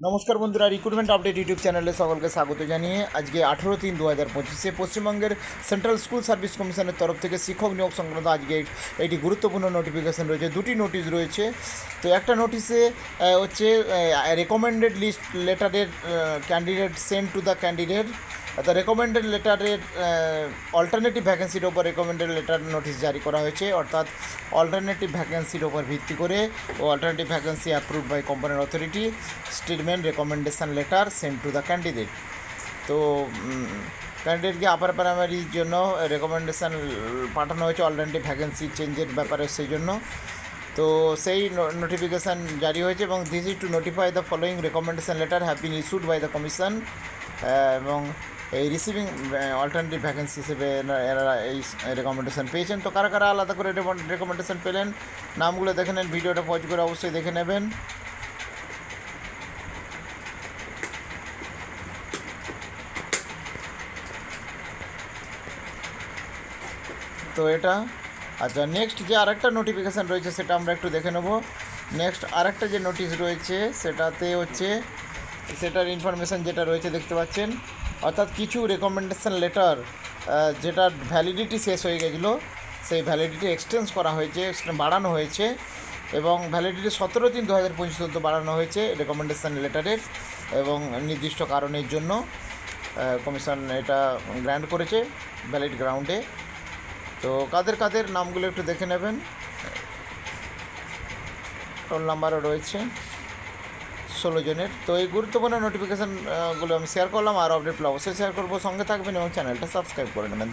নমস্কার বন্ধুরা recruitment update YouTube চ্যানেলে সকলকে স্বাগত জানিয়ে আজকে আঠেরো তিন দু হাজার পঁচিশে পশ্চিমবঙ্গের সেন্ট্রাল স্কুল সার্ভিস কমিশনের তরফ থেকে শিক্ষক নিয়োগ সংক্রান্ত আজকে একটি গুরুত্বপূর্ণ নোটিফিকেশন রয়েছে। দুটি নোটিশ রয়েছে। তো একটা নোটিশে হচ্ছে recommended list লেটারের candidate send to the candidate অর্থাৎ রেকমেন্ডেড লেটারের অল্টারনেটিভ ভ্যাকেন্সির ওপর রেকমেন্ডেড লেটার নোটিশ জারি করা হয়েছে। অর্থাৎ অল্টারনেটিভ ভ্যাকেন্সির ওপর ভিত্তি করে ও অল্টারনেটিভ ভ্যাকেন্সি অ্যাপ্রুভ বাই কোম্পানির authority statement recommendation letter send to the candidate তো ক্যান্ডিডেটকে আপার প্রাইমারির জন্য রেকমেন্ডেশন পাঠানো হয়েছে অল্টারনেটিভ ভ্যাকেন্সি চেঞ্জের ব্যাপারে সেই জন্য। তো, সেই নোটিফিকেশান জারি হয়েছে এবং this is to notify the following recommendation letter have been issued by the commission এবং এই রিসিভিং অল্টারনেটিভ ভ্যাকেন্সি হিসেবে এনা- এনারা এই রেকমেন্ডেশন পেয়েছেন। তো, কারা কারা আলাদা করে রেকমেন্ডেশন পেলেন, নামগুলো দেখে নেন, ভিডিওটা পজ করে অবশ্যই দেখে নেবেন। তো এটা। আচ্ছা নেক্সট যে আরেকটা নোটিফিকেশান রয়েছে সেটা আমরা একটু দেখে নেব। নেক্সট আরেকটা যে নোটিশ রয়েছে সেটাতে হচ্ছে, সেটার ইনফরমেশান যেটা রয়েছে দেখতে পাচ্ছেন। অর্থাৎ কিছু রেকমেন্ডেশন লেটার যেটার ভ্যালিডিটি শেষ হয়ে গেছিল, সেই ভ্যালিডিটি এক্সটেন্স করা হয়েছে বাড়ানো হয়েছে এবং ভ্যালিডিটি সতেরো তিন দু হাজার পঁচিশ পর্যন্ত বাড়ানো হয়েছে রেকমেন্ডেশন লেটারের এবং নির্দিষ্ট কারণের জন্য কমিশন এটা গ্র্যান্ড করেছে ভ্যালিড গ্রাউন্ডে তো কাদের কাদের নামগুলো একটু দেখে নেবেন। রোল নাম্বারও রয়েছে ষোলো জনের। তো এই গুরুত্বপূর্ণ নোটিফিকেশানগুলো আমি শেয়ার করলাম আর আপডেটগুলো অবশ্যই শেয়ার করব। সঙ্গে থাকবেন এবং চ্যানেলটা সাবস্ক্রাইব করে নেবেন।